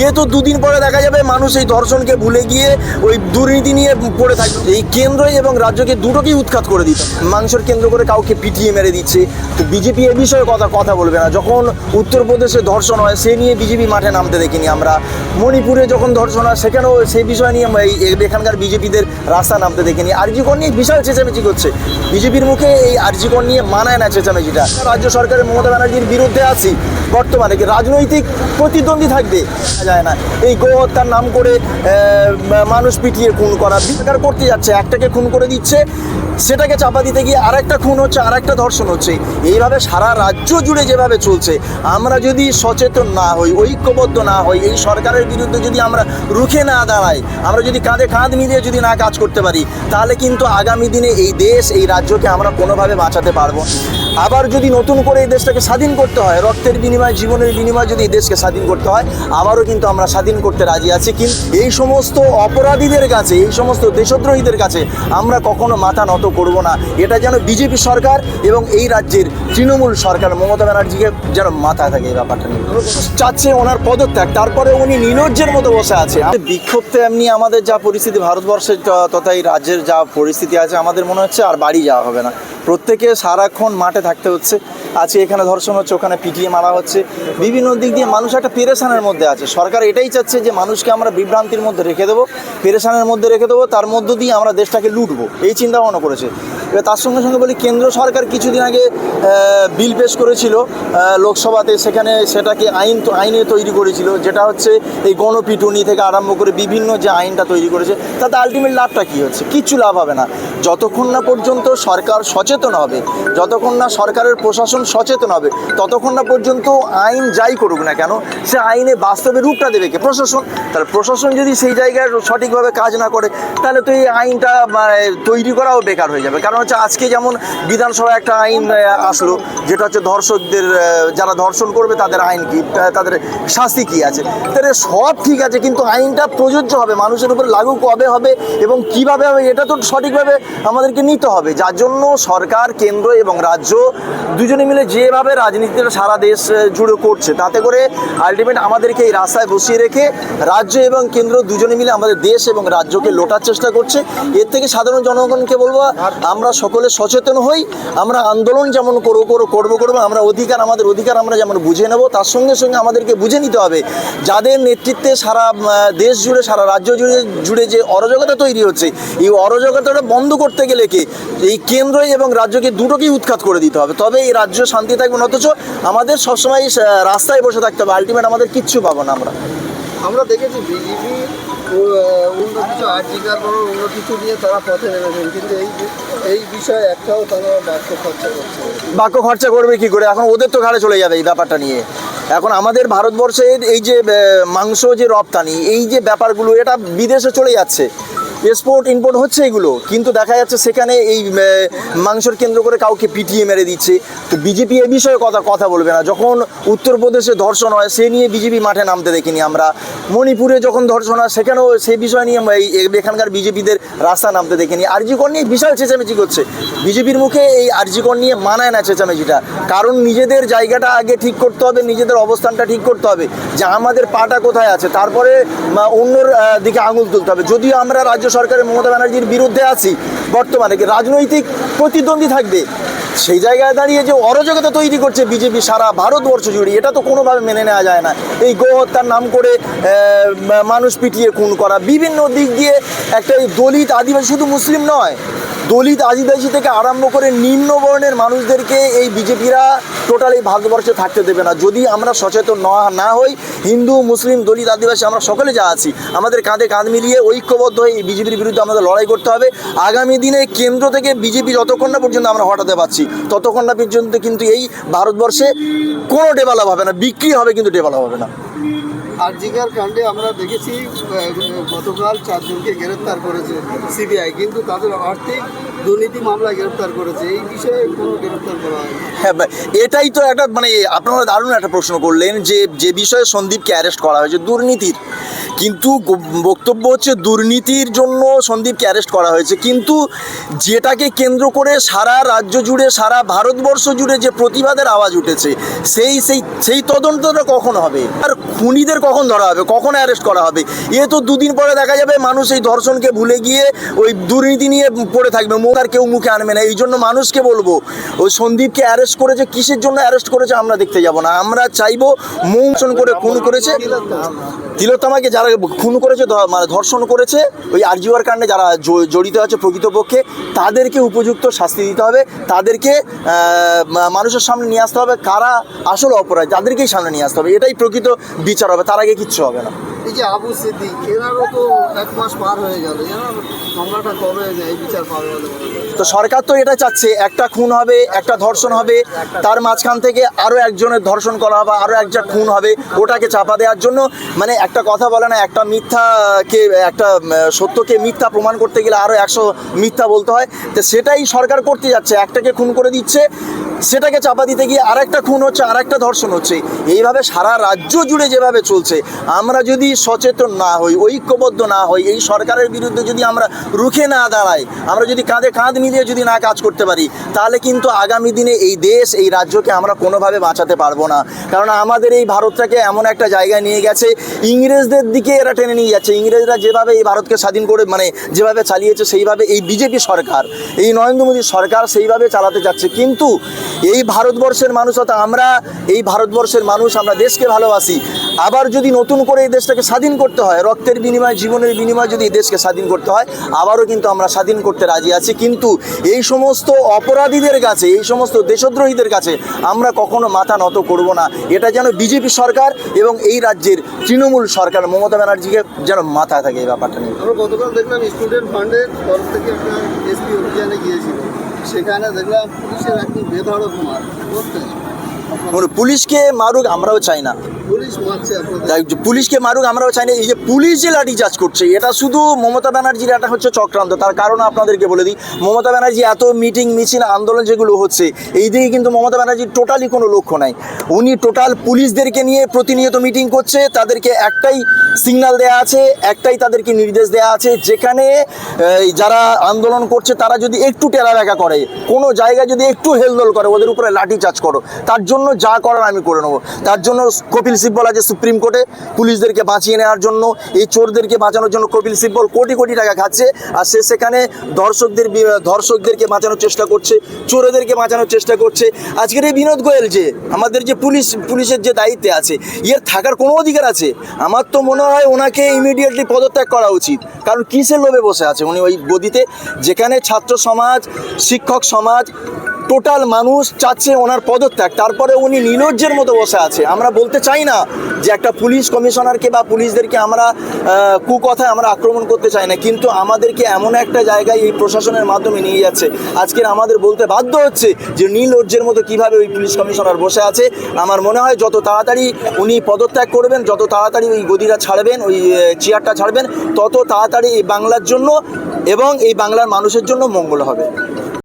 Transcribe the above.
এ তো দুদিন পরে দেখা যাবে, মানুষ এই ধর্ষণকে ভুলে গিয়ে ওই দুর্নীতি নিয়ে পড়ে থাকবে এই কেন্দ্র এবং রাজ্যকে দুটোকেই উৎখাত করে দিত মাংসর কেন্দ্র করে কাউকে পিটিয়ে মেরে দিচ্ছে। তো বিজেপি এ বিষয়ে কথা কথা বলবে না। যখন উত্তরপ্রদেশে ধর্ষণ হয়, সে নিয়ে বিজেপি মাঠে নামতে দেখিনি আমরা। মণিপুরে যখন ধর্ষণ হয়, সেখানেও সেই বিষয় নিয়ে এখানকার বিজেপিদের রাস্তা নামতে দেখিনি। আরজিকর নিয়ে বিশাল চেঁচামেচি করছে। বিজেপির মুখে এই আরজিকর নিয়ে মানায় না চেঁচামেচিটা। রাজ্য সরকারের মমতা ব্যানার্জির বিরুদ্ধে আছি। বর্তমানে কি রাজনৈতিক প্রতিদ্বন্দ্বী থাকবে? যায় না। এই গোহত্যার নাম করে মানুষ পিটিয়ে খুন করা। সরকার করতে যাচ্ছে, একটাকে খুন করে দিচ্ছে, সেটাকে চাপা দিতে গিয়ে আরেকটা খুন হচ্ছে, আরেকটা ধর্ষণ হচ্ছে। এইভাবে সারা রাজ্য জুড়ে যেভাবে চলছে, আমরা যদি সচেতন না হই, ঐক্যবদ্ধ না হই, এই সরকারের বিরুদ্ধে যদি আমরা রুখে না দাঁড়াই, আমরা যদি কাঁধে কাঁধ মিলিয়ে যদি না কাজ করতে পারি, তাহলে কিন্তু আগামী দিনে এই দেশ, এই রাজ্যকে আমরা কোনোভাবে বাঁচাতে পারব। আবার যদি নতুন করে এই দেশটাকে স্বাধীন করতে হয়, রক্তের বিনিময়ে, জীবনের বিনিময়ে যদি এই দেশকে স্বাধীন করতে হয়, আবারও কিন্তু আমরা স্বাধীন করতে রাজি আছি। কিন্তু এই সমস্ত অপরাধীদের কাছে, এই সমস্ত দেশদ্রোহীদের কাছে আমরা কখনো মাথা নত করব না। এটা যেন বিজেপি সরকার এবং এই রাজ্যের তৃণমূল সরকার, মমতা ব্যানার্জিকে যেন মাথায় থাকে এই ব্যাপারটা নিয়ে। চাচ্ছে ওনার পদত্যাগ, তারপরে উনি নির্লজ্জের মতো বসে আছে। বিক্ষোভ তো এমনি আমাদের যা পরিস্থিতি, ভারতবর্ষের তথা এই রাজ্যের যা পরিস্থিতি আছে, আমাদের মনে হচ্ছে আর বাড়ি যাওয়া হবে না। প্রত্যেকে সারাক্ষণ মাঠে থাকতে হচ্ছে। আজকে এখানে ধর্ষণ হচ্ছে, ওখানে পিটিয়ে মারা হচ্ছে। বিভিন্ন দিক দিয়ে মানুষ একটা পেরেশানের মধ্যে আছে। সরকার এটাই চাচ্ছে যে মানুষকে আমরা বিভ্রান্তির মধ্যে রেখে দেবো, পেরেশানের মধ্যে রেখে দেবো, তার মধ্য দিয়ে আমরা দেশটাকে লুটবো। এই চিন্তা ভাবনা করেছে। এবার তার সঙ্গে সঙ্গে বলি, কেন্দ্র সরকার কিছুদিন আগে বিল পেশ করেছিল লোকসভাতে, সেখানে সেটাকে আইন আইনে তৈরি করেছিল, যেটা হচ্ছে এই গণপিটুনি থেকে আরম্ভ করে বিভিন্ন যে আইনটা তৈরি করেছে, তাতে আলটিমেট লাভটা কী হচ্ছে? কিচ্ছু লাভ হবে না। যতক্ষণ না পর্যন্ত সরকার সচেতন হবে, যতক্ষণ না সরকারের প্রশাসন সচেতন হবে। ততক্ষণ না পর্যন্ত আইন যাই করুক না কেন সে আইনে বাস্তবে রূপটা দেবে কে? প্রশাসন। তাহলে প্রশাসন যদি সেই জায়গায় সঠিকভাবে কাজ না করে তাহলে তো এই আইনটা মানে, তৈরি করাও বেকার হয়ে যাবে। কারণ হচ্ছে আজকে যেমন বিধানসভায় একটা আইন আসলো যেটা হচ্ছে ধর্ষকদের যারা ধর্ষণ করবে তাদের আইন কি? তাদের শাস্তি কি আছে? তাহলে সব ঠিক আছে কিন্তু আইনটা প্রযোজ্য হবে মানুষের উপর লাগু কবে হবে এবং কীভাবে হবে এটা তো সঠিকভাবে আমাদেরকে নিতে হবে। যার জন্য সরকার কেন্দ্র এবং রাজ্য দুজনে মিলে যেভাবে রাজনীতিটা সারা দেশ জুড়ে করছে, তাতে করে আলটিমেট আমাদেরকে এই রাস্তায় বসিয়ে রেখে রাজ্য এবং কেন্দ্র দুজনে মিলে আমাদের দেশ এবং রাজ্যকে লোটার চেষ্টা করছে। এর থেকে সাধারণ জনগণকে বলব, আমরা সকলে সচেতন হই, আমরা আন্দোলন যেমন করব করব করব, আমরা অধিকার, আমাদের অধিকার আমরা যেমন বুঝে নেব, তার সঙ্গে সঙ্গে আমাদেরকে বুঝে নিতে হবে, যাদের নেতৃত্বে সারা দেশ জুড়ে, সারা রাজ্য জুড়ে জুড়ে যে অরাজকতা তৈরি হচ্ছে, এই অরাজকতাটা বন্ধ করতে গেলে কি এই কেন্দ্র এবং রাজ্যকে দুটোকেই উৎখাত করে দিতে হবে। তবে এই রাজ্য শান্তি থাকবে না অথচ আমাদের সবসময় রাস্তায় বসে থাকতে হবে। আলটিমেট আমাদের কিচ্ছু পাবো না আমরা। আমরা দেখেছি বিজেপি অন্য কিছু আর্জিকার বড় অন্য কিছু নিয়ে তারা পথে নেমেছেন। কিন্তু এই এই বিষয়ে একটাও তারা বাক্য খরচা করছে বাক্য খরচা করবে কি করে? এখন ওদের তো ঘাড়ে চলে যাবে এই ব্যাপারটা নিয়ে। এখন আমাদের ভারতবর্ষের এই যে মাংস যে রপ্তানি এই যে ব্যাপারগুলো এটা বিদেশে চলে যাচ্ছে। এক্সপোর্ট ইম্পোর্ট হচ্ছে এগুলো। কিন্তু দেখা যাচ্ছে সেখানে এই মাংসর কেন্দ্র করে কাউকে পিটিয়ে মেরে দিচ্ছে। তো বিজেপি এ বিষয়ে কথা কথা বলবে না। যখন উত্তরপ্রদেশে ধর্ষণ হয়, সে নিয়ে বিজেপি মাঠে নামতে দেখিনি আমরা। মণিপুরে যখন ধর্ষণ হয়, সেখানেও সেই বিষয় নিয়ে এই এখানকার বিজেপিদের রাস্তা নামতে দেখিনি। আরজিকর নিয়ে বিশাল চেঁচামেচি করছে। বিজেপির মুখে এই আরজিকর নিয়ে মানায় না চেঁচামেচিটা। কারণ নিজেদের জায়গাটা আগে ঠিক করতে হবে, নিজেদের অবস্থানটা ঠিক করতে হবে। যে আমাদের পাটা কোথায় আছে, তারপরে অন্যর দিকে আঙুল তুলতে হবে। যদিও আমরা রাজ্য সরকারের মমতা ব্যানার্জির বিরুদ্ধে আছি, বর্তমানে রাজনৈতিক প্রতিদ্বন্দ্বী থাকবে? সেই জায়গায় দাঁড়িয়ে যে অরাজকতা তৈরি করছে বিজেপি সারা ভারতবর্ষ জুড়ে, এটা তো কোনোভাবে মেনে নেওয়া যায় না। এই গোহত্যার নাম করে মানুষ পিটিয়ে খুন করা, বিভিন্ন দিক দিয়ে একটা দলিত আদিবাসী শুধু মুসলিম নয়। দলিত আদিবাসী থেকে আরম্ভ করে নিম্ন বর্ণের মানুষদেরকে এই বিজেপিরা টোটাল এই ভারতবর্ষে থাকতে দেবে না। যদি আমরা সচেতন না হই, হিন্দু, মুসলিম, দলিত আদিবাসী, আমরা সকলে যা আছি, আমাদের কাঁধে কাঁধ মিলিয়ে ঐক্যবদ্ধ হয়ে এই বিজেপির বিরুদ্ধে আমাদের লড়াই করতে হবে। আগামী দিনে কেন্দ্র থেকে বিজেপি যতক্ষণ না পর্যন্ত আমরা হটাতে পারছি, ততক্ষণ না পর্যন্ত কিন্তু এই ভারতবর্ষে কোনো ডেভেলপ হবে না, বিক্রি হবে কিন্তু ডেভেলপ হবে না। আর্জিকার কাণ্ডে আমরা দেখেছি গতকাল চারজনকে গ্রেপ্তার করেছে সিবিআই কিন্তু তাদের আর্থিক হ্যাঁ এটাই তো একটা মানে আপনারা দারুণ একটা প্রশ্ন করলেন যে যে বিষয়ে সন্দীপকে অ্যারেস্ট করা হয়েছে, দুর্নীতির। কিন্তু বক্তব্য হচ্ছে দুর্নীতির জন্য সন্দীপকে অ্যারেস্ট করা হয়েছে, কিন্তু যেটাকে কেন্দ্র করে সারা রাজ্য জুড়ে, সারা ভারতবর্ষ জুড়ে যে প্রতিবাদের আওয়াজ উঠেছে, সেই সেই সেই তদন্তটা কখন হবে? আর খুনিদের কখন ধরা হবে? কখন অ্যারেস্ট করা হবে? এ তো দুদিন পরে দেখা যাবে, মানুষ এই ধর্ষণকে ভুলে গিয়ে ওই দুর্নীতি নিয়ে পড়ে থাকবে। আর কেউ মুখে আনবে না, এই জন্য মানুষকে বলব, ওই সন্দীপকে অ্যারেস্ট করেছে কিসের জন্য অ্যারেস্ট করেছে আমরা দেখতে যাব না। আমরা চাইব মৌসন করে খুন করেছে। তিলোত্তমাকে যারা খুন করেছে মানে ধর্ষণ করেছে, ওই আরজিওয়ার কাণ্ডে যারা জড়িত আছে প্রকৃতপক্ষে, তাদেরকে উপযুক্ত শাস্তি দিতে হবে, তাদেরকে মানুষের সামনে নিয়ে আসতে হবে, কারা আসল অপরাধ, তাদেরকেই সামনে নিয়ে আসতে হবে, এটাই প্রকৃত বিচার হবে, তার আগে কিচ্ছু হবে না। এই যে আবু সিদ্দিক, এনারও তো এক মাস পার হয়ে গেল। মামলাটা কবে এই বিচার পাবে? তো সরকার তো এটা চাচ্ছে, একটা খুন হবে, একটা ধর্ষণ হবে, তার মাঝখান থেকে আরও একজনের ধর্ষণ করা হবে আরও একটা খুন হবে, ওটাকে চাপা দেওয়ার জন্য। মানে একটা কথা বলে না, একটা মিথ্যাকে, একটা সত্যকে মিথ্যা প্রমাণ করতে গেলে আরও একশো মিথ্যা বলতে হয়। তো সেটাই সরকার করতে যাচ্ছে, একটাকে খুন করে দিচ্ছে। সেটাকে চাপা দিতে গিয়ে আরেকটা খুন হচ্ছে, আরেকটা ধর্ষণ হচ্ছে। এইভাবে সারা রাজ্য জুড়ে যেভাবে চলছে, আমরা যদি সচেতন না হই, ঐক্যবদ্ধ না হই, এই সরকারের বিরুদ্ধে যদি আমরা রুখে না দাঁড়াই, আমরা যদি কাঁধে কাঁধ মিলিয়ে যদি না কাজ করতে পারি, তাহলে কিন্তু আগামী দিনে এই দেশ, এই রাজ্যকে আমরা কোনোভাবে বাঁচাতে পারব না। কারণ আমাদের এই ভারতটাকে এমন একটা জায়গায় নিয়ে গেছে, ইংরেজদের দিকে এরা টেনে নিয়ে যাচ্ছে। ইংরেজরা যেভাবে এই ভারতকে স্বাধীন করে মানে যেভাবে চালিয়েছে, সেইভাবে এই বিজেপি সরকার, এই নরেন্দ্র মোদী সরকার সেইভাবে চালাতে যাচ্ছে। কিন্তু এই ভারতবর্ষের মানুষ অর্থাৎ আমরা এই ভারতবর্ষের মানুষ আমরা দেশকে ভালোবাসি। আবার যদি নতুন করে এই দেশটাকে স্বাধীন করতে হয়, রক্তের বিনিময়ে, জীবনের বিনিময়ে যদি এই দেশকে স্বাধীন করতে হয়, আবারও কিন্তু আমরা স্বাধীন করতে রাজি আছি। কিন্তু এই সমস্ত অপরাধীদের কাছে, এই সমস্ত দেশদ্রোহীদের কাছে আমরা কখনো মাথা নত করব না। এটা যেন বিজেপি সরকার এবং এই রাজ্যের তৃণমূল সরকার, মমতা ব্যানার্জিকে যেন মাথায় থাকে এই ব্যাপারটা নিয়ে। গতকাল দেখলাম স্টুডেন্ট ফান্ডের তরফ থেকে একটা এসপি অভিযানে গিয়েছিল। সেখানে দেখলাম পুলিশের একদম বেধড়ক মার। মানে পুলিশকে মারুক আমরাও চাই না। পুলিশকে মারুক আমরাও চাই না। এই যে পুলিশ যে লাঠি চার্জ করছে এটা শুধু মমতা ব্যানার্জির একটা হচ্ছে চক্রান্ত। তার কারণ আপনাদেরকে বলে দিই মমতা ব্যানার্জি এত মিটিং মিছিল আন্দোলন যেগুলো হচ্ছে এই দিকে কিন্তু মমতা ব্যানার্জির টোটালি কোনো লক্ষ্য নাই। উনি টোটাল পুলিশদেরকে নিয়ে প্রতিনিয়ত মিটিং করছে তাদেরকে একটাই সিগন্যাল দেওয়া আছে একটাই তাদেরকে নির্দেশ দেওয়া আছে যেখানে যারা আন্দোলন করছে তারা যদি একটু টেরাবেকা করে কোনো জায়গায় যদি একটু হেলদোল করে ওদের উপরে লাঠি চার্জ করো তার জন্য যা করার আমি করে নেব। তার জন্য কপিল সিব্বল আছে সুপ্রিম কোর্টে, পুলিশদেরকে বাঁচিয়ে নেওয়ার জন্য, এই চোরদেরকে বাঁচানোর জন্য কপিল সিব্বল কোটি কোটি টাকা খাচ্ছে, আর সে সেখানে দর্শকদের দর্শকদেরকে বাঁচানোর চেষ্টা করছে, চোরেদেরকে বাঁচানোর চেষ্টা করছে। আজকের এই বিনোদ গোয়েল যে, আমাদের যে পুলিশ, পুলিশের যে দায়িত্বে আছে এর থাকার কোনো অধিকার আছে? আমার তো মনে হয় ওনাকে ইমিডিয়েটলি পদত্যাগ করা উচিত। কারণ কিসের লোভে বসে আছে উনি ওই গদিতে যেখানে ছাত্র সমাজ, শিক্ষক সমাজ টোটাল মানুষ চাচ্ছে ওনার পদত্যাগ। তারপরে উনি নির্লজ্জের মতো বসে আছে। আমরা বলতে চাই না যে একটা পুলিশ কমিশনারকে বা পুলিশদেরকে আমরা কুকথায় আমরা আক্রমণ করতে চাই না। কিন্তু আমাদেরকে এমন একটা জায়গায় এই প্রশাসনের মাধ্যমে নিয়ে যাচ্ছে। আজকের আমাদের বলতে বাধ্য হচ্ছে যে নির্লজ্জের মতো কীভাবে ওই পুলিশ কমিশনার বসে আছে। আমার মনে হয় যত তাড়াতাড়ি উনি পদত্যাগ করবেন, যত তাড়াতাড়ি ওই গদিটা ছাড়বেন, ওই চেয়ারটা ছাড়বেন, তত তাড়াতাড়ি এই বাংলার জন্য এবং এই বাংলার মানুষের জন্য মঙ্গল হবে।